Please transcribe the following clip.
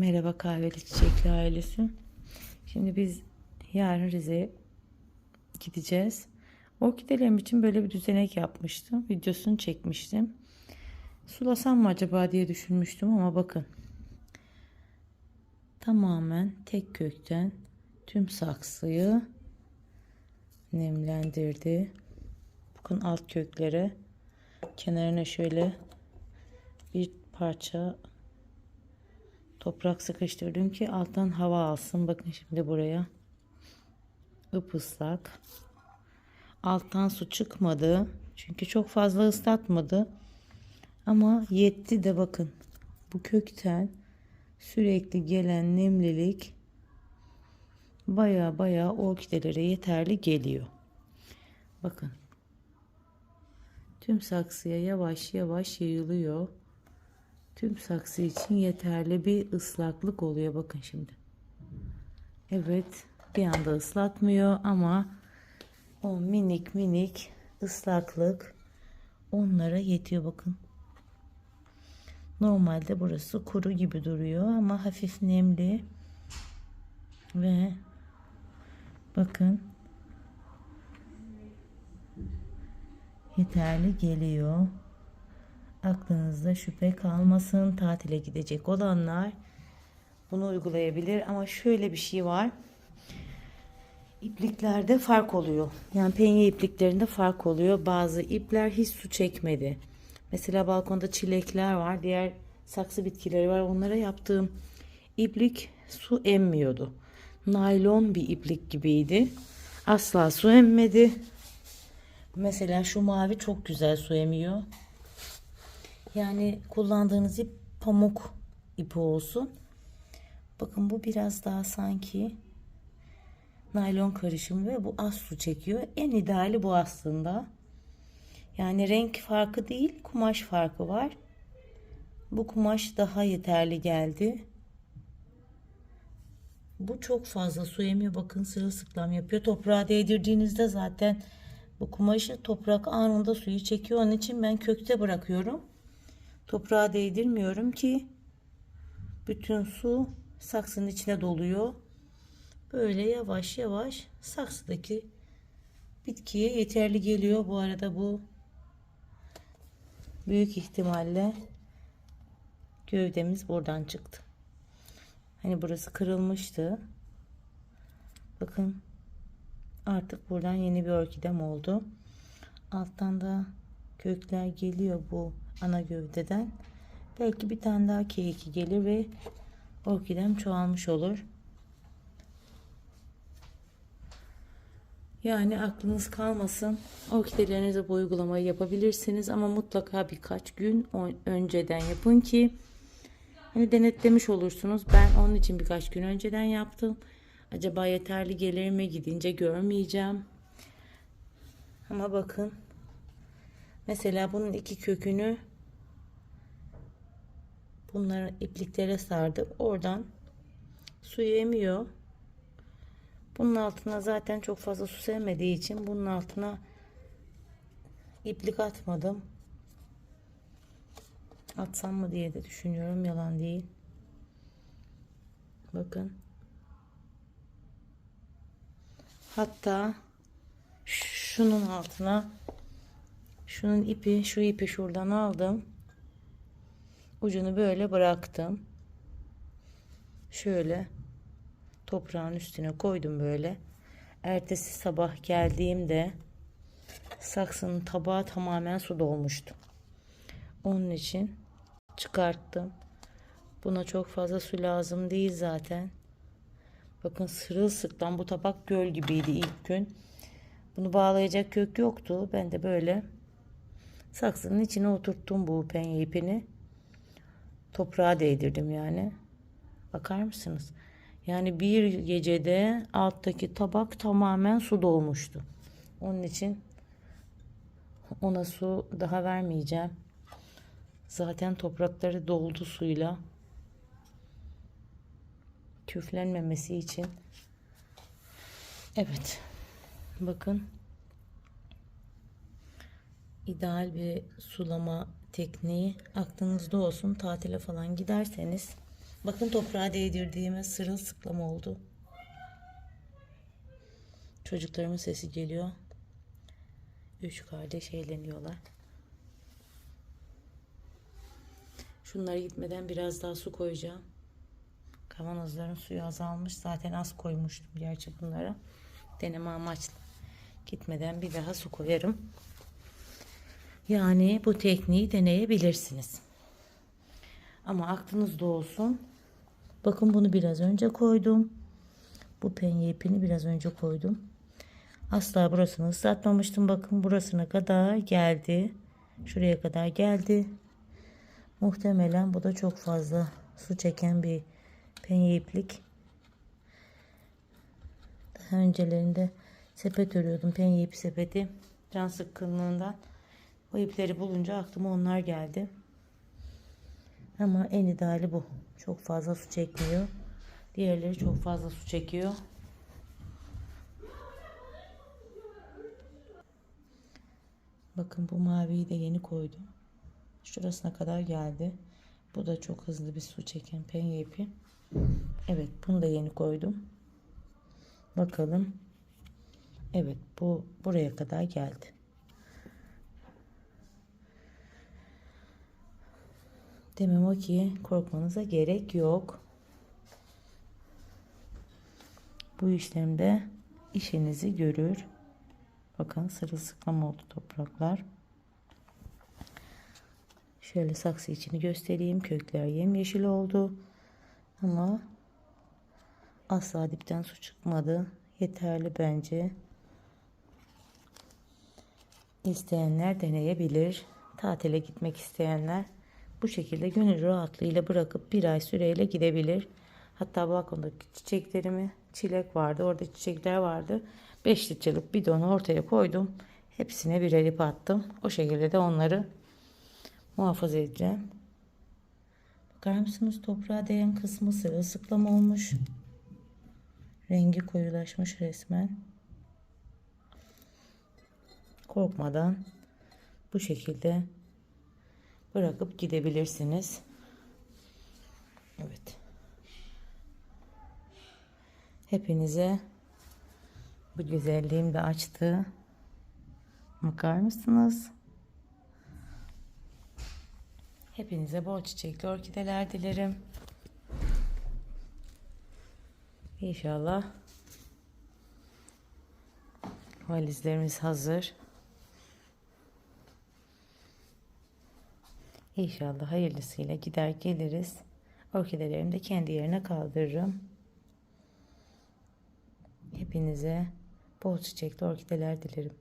Merhaba kahveli çiçekli ailesi. Şimdi biz yarın Rize'ye gideceğiz. Orkidelerim için böyle bir düzenek yapmıştım. Videosunu çekmiştim. Sulasam mı acaba diye düşünmüştüm ama bakın. Tamamen tek kökten tüm saksıyı nemlendirdi. Bakın alt köklere kenarına şöyle bir parça toprak sıkıştırdım ki alttan hava alsın. Bakın şimdi buraya. ıslak. Alttan su çıkmadı. Çünkü çok fazla ıslatmadı. Ama yetti de bakın. Bu kökten sürekli gelen nemlilik baya baya orkidelere yeterli geliyor. Bakın. Tüm saksıya yavaş yavaş yayılıyor. Tüm saksı için yeterli bir ıslaklık oluyor. Bakın şimdi. Evet. Bir anda ıslatmıyor ama o minik minik ıslaklık onlara yetiyor. Bakın. Normalde burası kuru gibi duruyor ama hafif nemli. Ve bakın yeterli geliyor. Aklınızda şüphe kalmasın. Tatile gidecek olanlar bunu uygulayabilir ama şöyle bir şey var. İpliklerde fark oluyor. Yani penye ipliklerinde fark oluyor. Bazı ipler hiç su çekmedi. Mesela balkonda çilekler var. Diğer saksı bitkileri var. Onlara yaptığım iplik su emmiyordu. Naylon bir iplik gibiydi. Asla su emmedi. Mesela şu mavi çok güzel su emiyor. Yani kullandığınız ip pamuk ipi olsun. Bakın bu biraz daha sanki naylon karışımı ve bu az su çekiyor. En ideali bu aslında. Yani renk farkı değil, kumaş farkı var. Bu kumaş daha yeterli geldi. Bu çok fazla su emiyor. Bakın sırılsıklam yapıyor. Toprağa değdirdiğinizde zaten bu kumaşı toprak anında suyu çekiyor. Onun için ben kökte bırakıyorum. Toprağa değdirmiyorum ki bütün su saksının içine doluyor. Böyle yavaş yavaş saksıdaki bitkiye yeterli geliyor. Bu arada bu büyük ihtimalle gövdemiz buradan çıktı. Hani burası kırılmıştı. Bakın artık buradan yeni bir orkidem oldu. Alttan da kökler geliyor bu ana gövdeden. Belki bir tane daha keyiki gelir ve orkidem çoğalmış olur. Yani aklınız kalmasın. Orkidelerinize bu uygulamayı yapabilirsiniz ama mutlaka birkaç gün önceden yapın ki hani denetlemiş olursunuz. Ben onun için birkaç gün önceden yaptım. Acaba yeterli gelir mi gidince görmeyeceğim. Ama bakın. Mesela bunun iki kökünü bunları ipliklere sardım. Oradan suyu emiyor. Bunun altına zaten çok fazla su sevmediği için bunun altına iplik atmadım. Atsam mı diye de düşünüyorum. Yalan değil. Bakın. Hatta şunun altına şunun ipi şu ipi şuradan aldım. Ucunu böyle bıraktım. Şöyle toprağın üstüne koydum böyle. Ertesi sabah geldiğimde saksının tabağı tamamen su dolmuştu. Onun için çıkarttım. Buna çok fazla su lazım değil zaten. Bakın sırılsıklam bu tabak göl gibiydi ilk gün. Bunu bağlayacak kök yoktu. Ben de böyle saksının içine oturttum bu penye ipini. Toprağa değdirdim yani. Bakar mısınız? Yani bir gecede alttaki tabak tamamen su dolmuştu. Onun için ona su daha vermeyeceğim. Zaten toprakları doldu suyla. Küflenmemesi için. Evet. Bakın. ideal bir sulama tekniği aklınızda olsun. Tatile falan giderseniz Bakın toprağa değdirdiğime sırılsıklam oldu. Çocuklarımın sesi geliyor. Üç kardeş eğleniyorlar. Şunlara gitmeden biraz daha su koyacağım. Kavanozların suyu azalmış. Zaten az koymuştum gerçi bunlara. Deneme amaçlı. Gitmeden bir daha su koyarım. Yani bu tekniği deneyebilirsiniz. Ama aklınızda olsun. Bakın bunu biraz önce koydum. Bu penye ipini biraz önce koydum. Asla burasını ıslatmamıştım. Bakın burasına kadar geldi. Şuraya kadar geldi. Muhtemelen bu da çok fazla su çeken bir penye iplik. Daha öncelerinde sepet örüyordum. Penye ip sepeti. Can sıkkınlığından. O ipleri bulunca aklıma onlar geldi. Ama en ideali bu. Çok fazla su çekmiyor. Diğerleri çok fazla su çekiyor. Bakın bu maviyi de yeni koydum. Şurasına kadar geldi. Bu da çok hızlı bir su çeken penye ipi. Evet bunu da yeni koydum. Bakalım. Evet bu buraya kadar geldi. Demem o ki korkmanıza gerek yok. Bu işlemde işinizi görür. Bakın sırılsıklam oldu topraklar. Şöyle saksı içini göstereyim. Kökler yemyeşil oldu. Ama asla dipten su çıkmadı. Yeterli bence. İsteyenler deneyebilir. Tatile gitmek isteyenler bu şekilde gönül rahatlığıyla bırakıp bir ay süreyle gidebilir. Hatta balkondaki çiçeklerimi çilek vardı. Orada çiçekler vardı. 5 litrelik bidonu ortaya koydum. Hepsine birer ip attım. O şekilde de onları muhafaza edeceğim. Bakar mısınız toprağa değen kısmı sırılsıklam olmuş. Rengi koyulaşmış resmen. Korkmadan bu şekilde bırakıp gidebilirsiniz. Evet. Hepinize bu güzelliğim de açtı. Bakar mısınız? Hepinize bol çiçekli orkideler dilerim. İnşallah valizlerimiz hazır. İnşallah hayırlısıyla gider geliriz. Orkidelerimi de kendi yerine kaldırırım. Hepinize bol çiçekli orkideler dilerim.